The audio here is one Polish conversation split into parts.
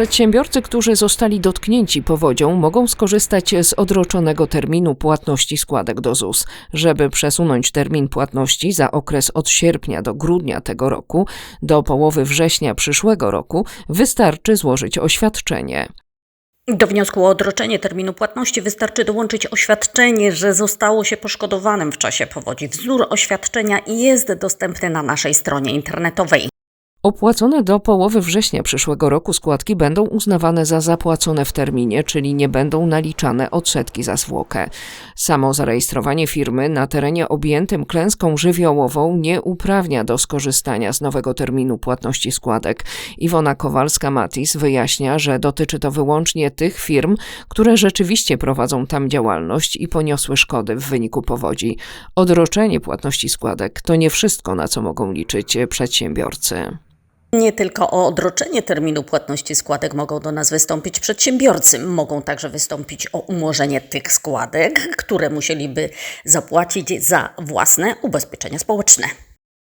Przedsiębiorcy, którzy zostali dotknięci powodzią, mogą skorzystać z odroczonego terminu płatności składek do ZUS. Żeby przesunąć termin płatności za okres od sierpnia do grudnia tego roku do połowy września przyszłego roku, wystarczy złożyć oświadczenie. Do wniosku o odroczenie terminu płatności wystarczy dołączyć oświadczenie, że zostało się poszkodowanym w czasie powodzi. Wzór oświadczenia jest dostępny na naszej stronie internetowej. Opłacone do połowy września przyszłego roku składki będą uznawane za zapłacone w terminie, czyli nie będą naliczane odsetki za zwłokę. Samo zarejestrowanie firmy na terenie objętym klęską żywiołową nie uprawnia do skorzystania z nowego terminu płatności składek. Iwona Kowalska-Matis wyjaśnia, że dotyczy to wyłącznie tych firm, które rzeczywiście prowadzą tam działalność i poniosły szkody w wyniku powodzi. Odroczenie płatności składek to nie wszystko, na co mogą liczyć przedsiębiorcy. Nie tylko o odroczenie terminu płatności składek mogą do nas wystąpić przedsiębiorcy, mogą także wystąpić o umorzenie tych składek, które musieliby zapłacić za własne ubezpieczenia społeczne.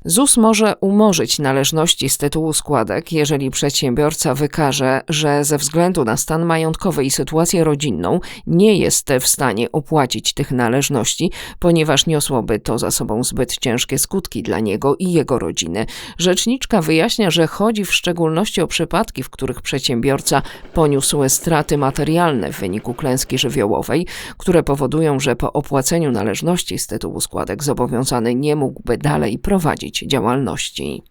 ZUS może umorzyć należności z tytułu składek, jeżeli przedsiębiorca wykaże, że ze względu na stan majątkowy i sytuację rodzinną nie jest w stanie opłacić tych należności, ponieważ niosłoby to za sobą zbyt ciężkie skutki dla niego i jego rodziny. Rzeczniczka wyjaśnia, że chodzi w szczególności o przypadki, w których przedsiębiorca poniósł straty materialne w wyniku klęski żywiołowej, które powodują, że po opłaceniu należności z tytułu składek zobowiązany nie mógłby dalej prowadzić działalności.